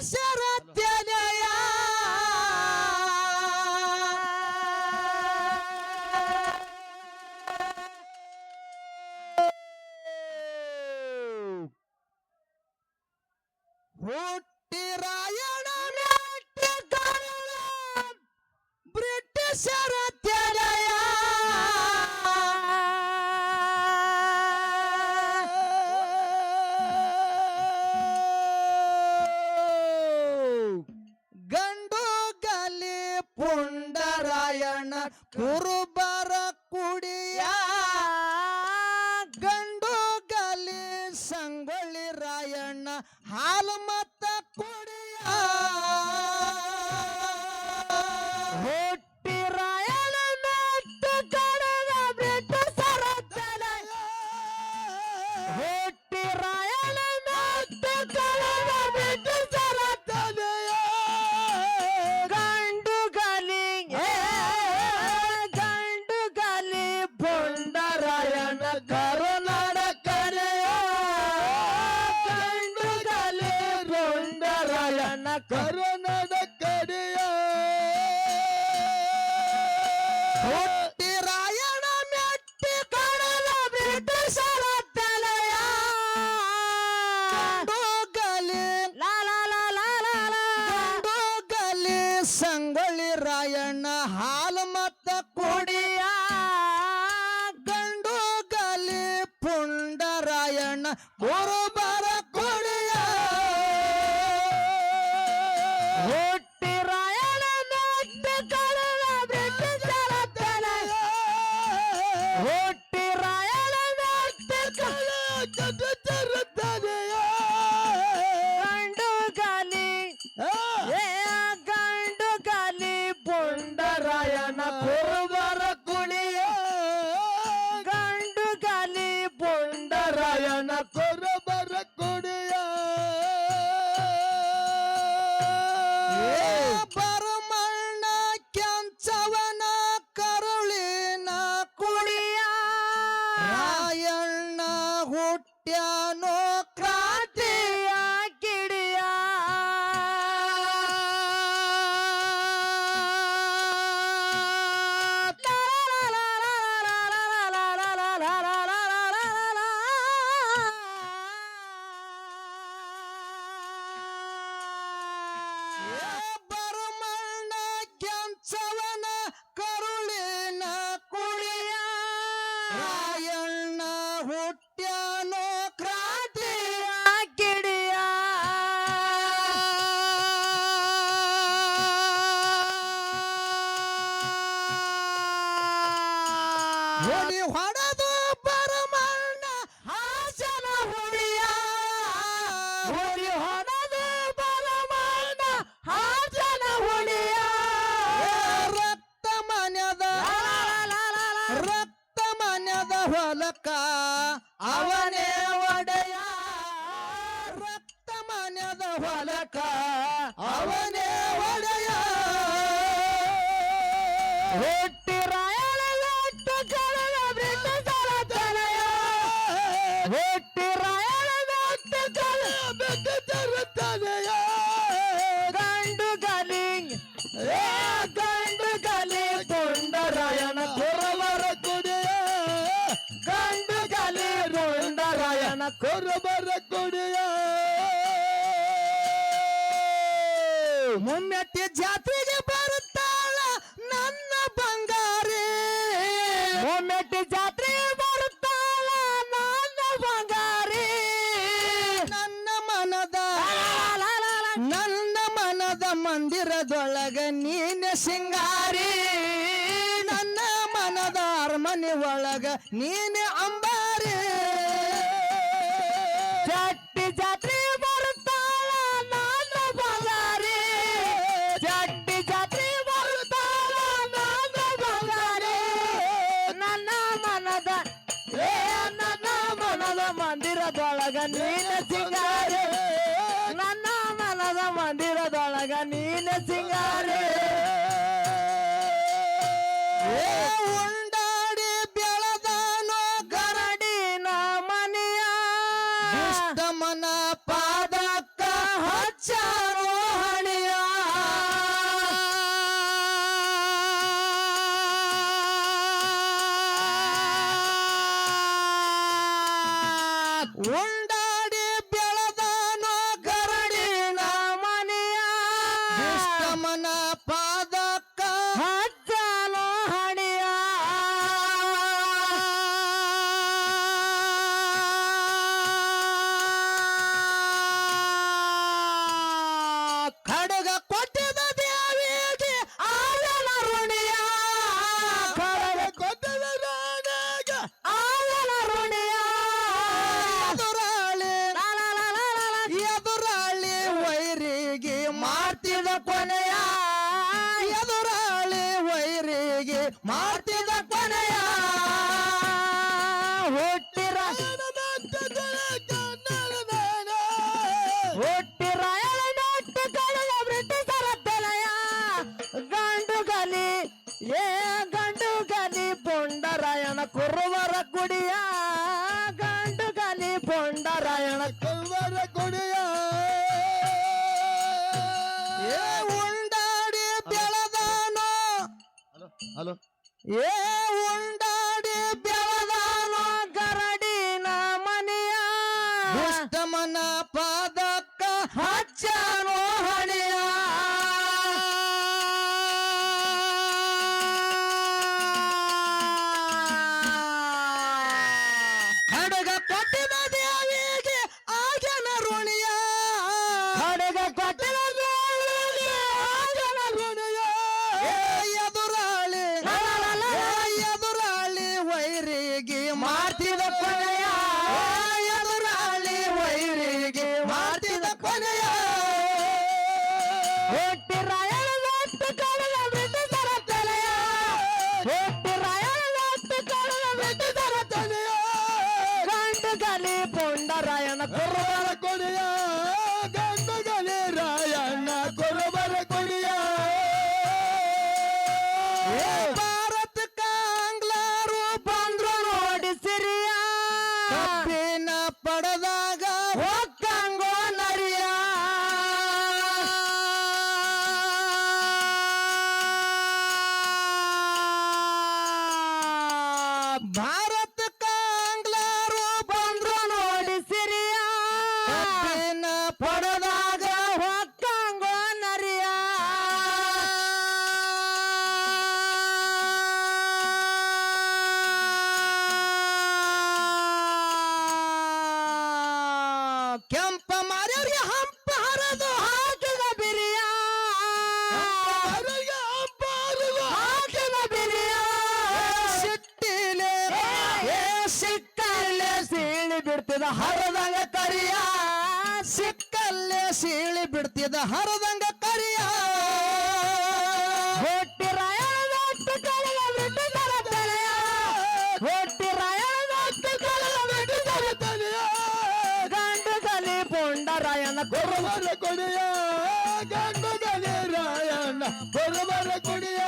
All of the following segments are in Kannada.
Shara করব ಕರನಡ ಕಡೆಯ ರಾಯಣ ಮೆಟ್ಟಿ ಕಡಲ ಬ್ರಿಟಿಷರ ತಲೆಯ ಗಲಿ ಗಲಿ ಸಂಗೊಳ್ಳಿ ರಾಯಣ್ಣ ಹಾಲು ಮತ್ತ ಕುಡಿಯ. ಗಂಡು ಗಲಿ ಪುಂಡ ರಾಯಣ್ಣ ಗುರುಬರ So ಹೊಲಕ್ಕ ಅವನೇ ಒಡ ಮುಮ್ಮೆತ್ತಿ ಜಾತ್ರೆಗೆ ಬರುತ್ತಾಳ ನನ್ನ ಬಂಗಾರಿ. ಮುಮ್ಮೆತ್ತಿ ಜಾತ್ರೆ ಬರುತ್ತಾಳ ನನ್ನ ಬಂಗಾರಿ. ನನ್ನ ಮನದ ನನ್ನ ಮನದ ಮಂದಿರದೊಳಗ ನೀನ ಸಿಂಗಾರಿ. ನನ್ನ ಮನದ ಅರಮನೆ ಒಳಗ ನೀನೆ ಅಂಬ ನೀನ ಸಿಂಗಾರೆ. ನನ್ನ ಮನದ ಮಂದಿರದೊಳಗ ನೀನ ಸಿಂಗಾರೆ. ಉಂಡಾಡಿ ಬೆಳದನೋ ಕರಡಿನ ಮನೆಯ ಮನ ಪಾದಕ್ಕ ಹಚ್ಚಾರೋ ಹಣಿಯ. ಉಂಡ ಕೊನೆಯ ಎದುರಾಳಿ ವೈರಿಗೆ ಮಾಡ್ತಿದ ಕೊನೆಯ ಏ ಉಂಡಾಡಿ ಬೆಳದಾನೋ ಹಲೋ? ಹಲೋ? ಏ ಪಡದ ಹರದಂಗ ಕರಿಯ. ಸಿಕ್ಕಲ್ಲೇ ಸೀಳಿ ಬಿಡ್ತಿದ ಹರದಂಗ ಕರಿಯ. ಹೊಟ್ಟಿ ರಾಯಣದಷ್ಟು ಕಳೆದ ಬಿಟ್ಟಿದರ ತಲೆಯ ಹೊಟ್ಟಿ ರಾಯಣದಷ್ಟು ಕಳೆದ ಗಂಡು ಕೊಡಿಯ. ಕೊಡಿಯ.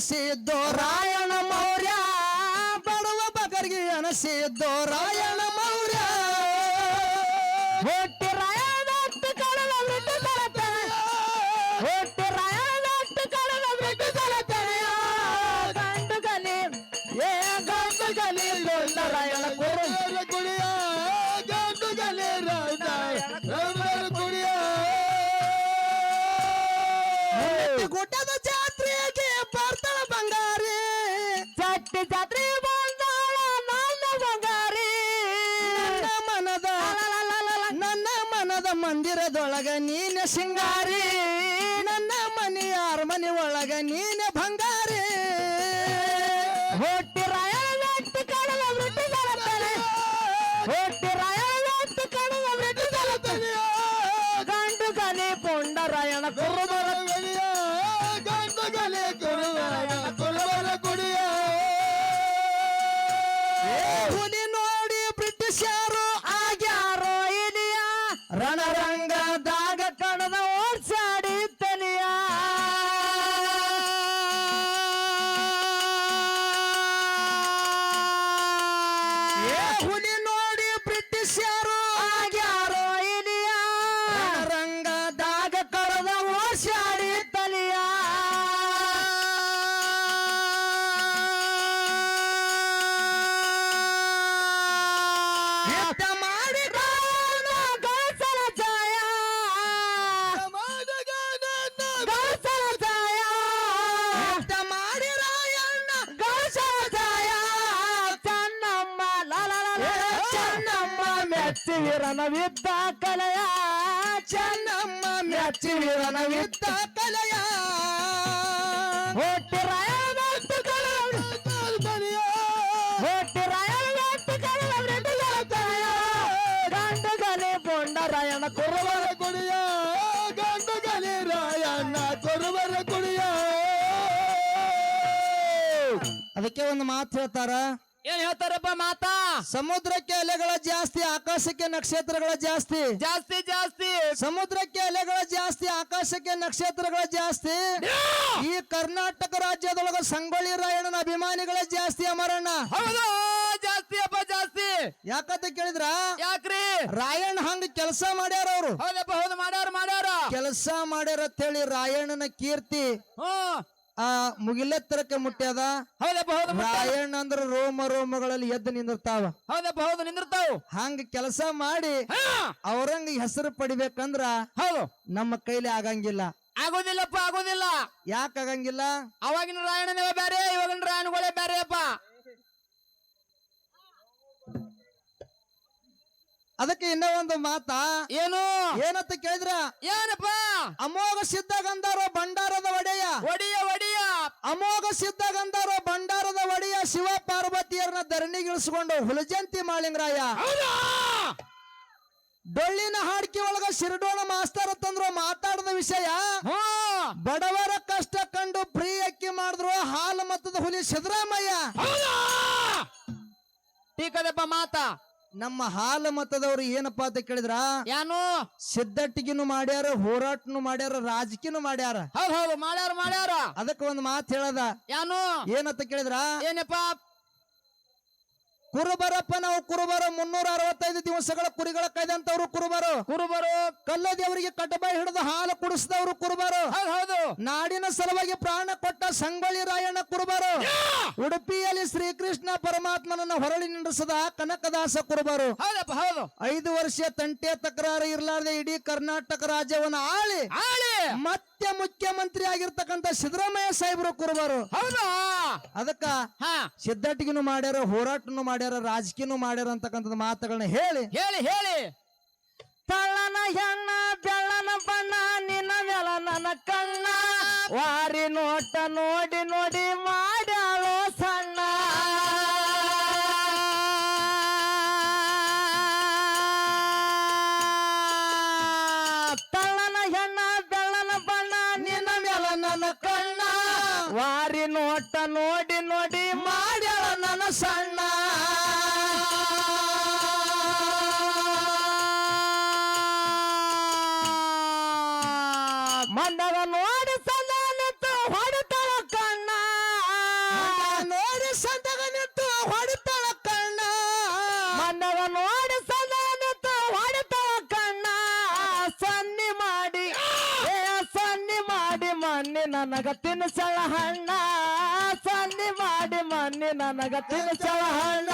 ಸಿದ್ದು ರಾಯಣ ಮೌರ್ಯ ಬಡವ ಬಗರ್ಗೆ ಅನಸಿದ್ದು ಸಿಂಗಾರಿ ನನ್ನ ಮನೆಯ ಅರಮನೆ ಒಳಗ ನೀನ ಬಂಗಾರಿ. ಹೊಟ್ಟಿ ಕಾಣಲ ವೃತ್ತಿ ಹೊಟ್ಟಿ ಕಾಣಲ ವೃತ್ತಿ ಗಂಡು ಗಲಿ ಪುಂಡರಾಯಣ ಗಂಡು ಹುಲಿ ವಿದ್ದ ಕಲೆಯ. ಚೆನ್ನಮ್ಮ ಮೆಚ್ಚಿವಿರನ ವಿದ್ದ ಕಲೆಯ. ಗಂಡು ಗಲೆ ಬೊಂಡರಾಯಣ ಕೊರವರ ಕುಡಿಯ. ಗಂಡು ಗಲಿ ರಾಯಣ್ಣ ಕೊರವರ ಕುಡಿಯ. ಅದಕ್ಕೆ ಒಂದು ಮಾತು ಹೇಳ್ತಾರ? ಏನ್ ಹೇಳ್ತಾರಪ್ಪ ಮಾತಾ? ಸಮುದ್ರಕ್ಕೆ ಅಲೆಗಳ ಜಾಸ್ತಿ ಆಕಾಶಕ್ಕೆ ನಕ್ಷತ್ರಗಳ ಜಾಸ್ತಿ. ಜಾಸ್ತಿ ಜಾಸ್ತಿ. ಸಮುದ್ರಕ್ಕೆ ಅಲೆಗಳ ಜಾಸ್ತಿ ಆಕಾಶಕ್ಕೆ ನಕ್ಷತ್ರಗಳ ಜಾಸ್ತಿ. ಈ ಕರ್ನಾಟಕ ರಾಜ್ಯದೊಳಗ ಸಂಗೊಳ್ಳಿ ರಾಯಣ್ಣನ ಅಭಿಮಾನಿಗಳ ಜಾಸ್ತಿ ಅಮರಣ್ಣ. ಹೌದು! ಯಾಕಂತ ಕೇಳಿದ್ರ? ಯಾಕ್ರಿ? ರಾಯಣ್ಣ ಹಂಗ ಕೆಲಸ ಮಾಡ್ಯಾರ ಅವ್ರು. ಹೌದಪ್ಪ ಹೌದು ಮಾಡ್ಯಾರ ಮಾಡ್ಯಾರ. ಕೆಲಸ ಮಾಡ್ಯಾರ ಅಂತ ಹೇಳಿ ರಾಯಣ್ಣನ ಕೀರ್ತಿ ಹ್ಮ್ ಆ ಮುಗಿಲೆತ್ತರಕ್ಕೆ ಮುಟ್ಟ್ಯದ ಹೌದಪ್ಪ ಹೌದು? ರಾಯಣ್ಣ ಅಂದ್ರ ರೋಮ ರೋಮಗಳಲ್ಲಿ ಎದ್ದು ನಿಂದಿರ್ತಾವ. ಹೌದಪ್ಪ ಹೌದು ನಿಂದಿರ್ತಾವ. ಹಂಗ ಕೆಲಸ ಮಾಡಿ ಅವರಂಗ ಹೆಸರು ಪಡಿಬೇಕಂದ್ರ ಹೌದು. ನಮ್ಮ ಕೈಲಿ ಆಗಂಗಿಲ್ಲ. ಆಗೋದಿಲ್ಲಪ್ಪ ಆಗೋದಿಲ್ಲ. ಯಾಕಾಗಂಗಿಲ್ಲ ಅವಾಗಿನ ರಾಯಣ್ಣನೇ ಬೇರೆ ಇವಾಗಿನ ರಾಯಣ್ಣಗಳೇ ಬೇರೆ ಅದಕ್ಕೆ ಇನ್ನೂ ಒಂದು ಮಾತ ಏನು? ಏನಂತ ಕೇಳಿದ್ರ? ಏನಪ್ಪ? ಅಮೋಘ ಸಿದ್ಧ ಗಂಧರ್ವ ಭಂಡಾರದ ಒಡೆಯ. ಒಡೆಯ ಒಡೆಯ. ಅಮೋಘ ಸಿದ್ಧ ಗಂಧರ್ವ ಭಂಡಾರದ ಒಡೆಯ ಶಿವ ಪಾರ್ವತಿಯರನ್ನ ಧರಣಿಗಿಳಿಸಿಕೊಂಡು ಹುಲಜಂತಿ ಮಾಳಿಂಗರಾಯ. ಡೊಳ್ಳಿನ ಹಾಡ್ಕಿ ಒಳಗ ಶಿರಡೋಣ ಮಾಸ್ತರ ತಂದ್ರು ಮಾತಾಡದ ವಿಷಯ. ಬಡವರ ಕಷ್ಟ ಕಂಡು ಫ್ರೀ ಅಕ್ಕಿ ಮಾಡಿದ್ರು ಹಾಲು ಮತ್ತದ ಹುಲಿ ಸಿದ್ದರಾಮಯ್ಯ. ಟೀಕದಪ್ಪ ಮಾತಾ. ನಮ್ಮ ಹಾಲ ಮತದವ್ರು ಏನಪ್ಪಾ ಅಂತ ಕೇಳಿದ್ರ? ಯಾನು? ಸಿದ್ದಟ್ಟಿಗಿನು ಮಾಡ್ಯಾರ ಹೋರಾಟನು ಮಾಡ್ಯಾರ ರಾಜಕೀಯನು ಮಾಡ್ಯಾರ. ಹೌದ್ ಹೌದು ಮಾಡ್ಯಾರ ಮಾಡ್ಯಾರ. ಅದಕ್ಕೆ ಒಂದು ಮಾತು ಹೇಳದ. ಯಾನು? ಏನಂತ ಕೇಳಿದ್ರ? ಏನಪ್ಪ? ಕುರುಬರಪ್ಪ ನಾವು ಕುರುಬರು ಮುನ್ನೂರ ಅರವತ್ತೈದು ದಿವಸಗಳ ಕುರಿಗಳ ಕೈದಂತವ್ರು ಕುರುಬರು. ಕುರುಬರು. ಕಲ್ಲದೇವರಿಗೆ ಕಟ್ಟಬಾಯಿ ಹಿಡಿದು ಹಾಲು ಕುಡಿಸಿದವರು ಕುರುಬರು. ಹೌದ್ ನಾಡಿನ ಸಲುವಾಗಿ ಪ್ರಾಣ ಕೊಟ್ಟ ಸಂಗೊಳ್ಳಿ ರಾಯಣ್ಣ ಕುರುಬರು. ಉಡುಪಿಯಲ್ಲಿ ಶ್ರೀಕೃಷ್ಣ ಪರಮಾತ್ಮನನ್ನ ಹೊರಳಿ ನಿಂಡಿಸದ ಕನಕದಾಸ ಕುರುಬರು. ಹೌದಪ್ಪ ಹೌದು. ಐದು ವರ್ಷ ತಂಟೆ ತಕರಾರು ಇರಲಾರದೆ ಇಡೀ ಕರ್ನಾಟಕ ರಾಜ್ಯವನ್ನ ಆಳಿ ಆಳಿ! ಮತ್ತೆ ಮುಖ್ಯಮಂತ್ರಿ ಆಗಿರ್ತಕ್ಕಂಥ ಸಿದ್ದರಾಮಯ್ಯ ಸಾಹೇಬರು ಕುರುಬರು. ಹೌದಾ? ಅದಕ್ಕ ಹಾ. ಸಿದ್ದಟಿಗಿನೂ ಮಾಡ್ಯಾರ ಹೋರಾಟನು ಮಾಡ್ಯಾರ ರಾಜಕೀಯನು ಮಾಡ್ಯಾರ ಅಂತಕ್ಕಂಥದ್ದು ಮಾತುಗಳನ್ನ ಹೇಳಿ. ಹೇಳಿ ಹೇಳಿ. ತಳ್ಳನ ಹೆಣ್ಣ ಬೆಳ್ಳನ ಬಣ್ಣ ನಿನ್ನ ಮೇಲ ನನ್ನ ಕಣ್ಣ. ವಾರಿ ನೋಟ ನೋಡಿ ನೋಡಿ ಮಾಡ್ಯಾಳೋ ಸಂದಗ ನಿಂತು ಹೊಡಿತಾಳ ಕಣ್ಣ. ಮನ್ನದ ನೋಡಿ ಸಂದ ನಿಂತು ಹೊಡಿತಾಳ ಕಣ್ಣ. ಸನ್ನಿ ಮಾಡಿ, ಏ ಸನ್ನಿ ಮಾಡಿ ಮನ್ನಿ ನನಗ ತಿನ್ಸಳ ಹಣ್ಣ. ಸನ್ನಿ ಮಾಡಿ ಮನ್ನಿ ನನಗ ತಿನ್ಸಳ ಹಣ್ಣ.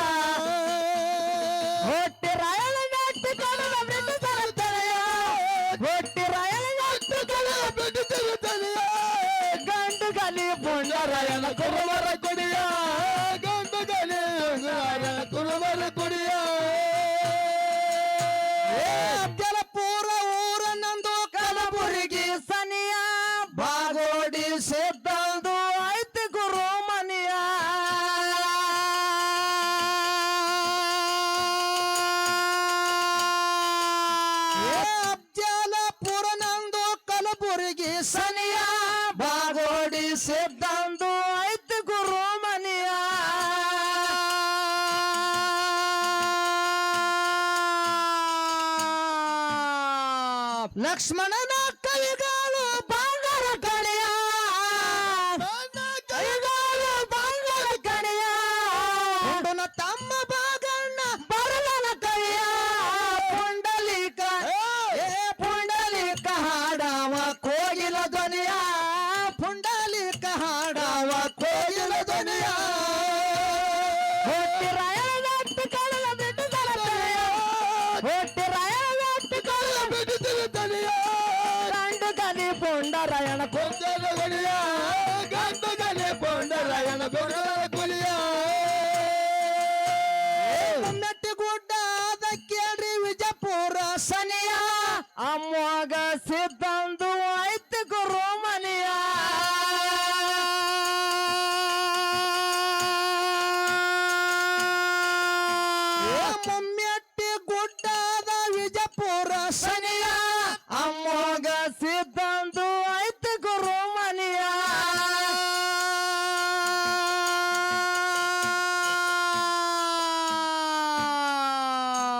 ಲಕ್ಷ್ಮಣನ ಕವಿಗಳು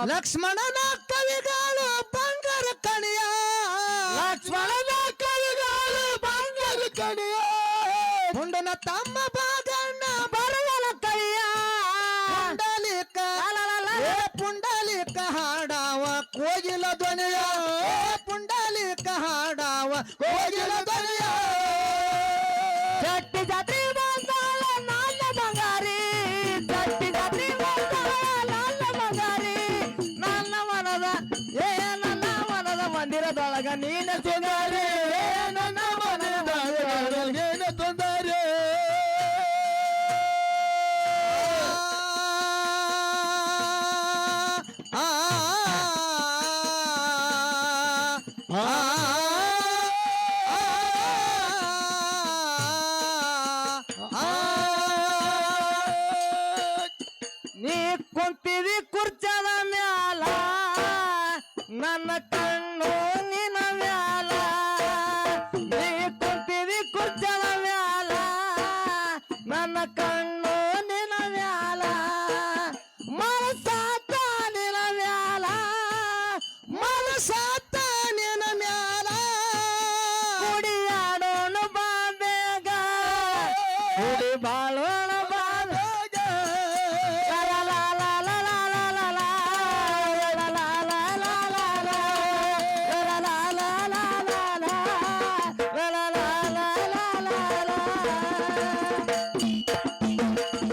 ಲಕ್ಷ್ಮಣನ ಕವಿಗಳು ಬಂಗಾರ ಕಣಿಯ. ಲಕ್ಷ್ಮಣನ ಕವಿಗಳು ಬಂಗಾರ ಕಣಿಯ. ಮುಂಡನ ತಮ್ಮ ಹೃದಯದೊಳಗ ನೀನ ಸುಧಾರಿ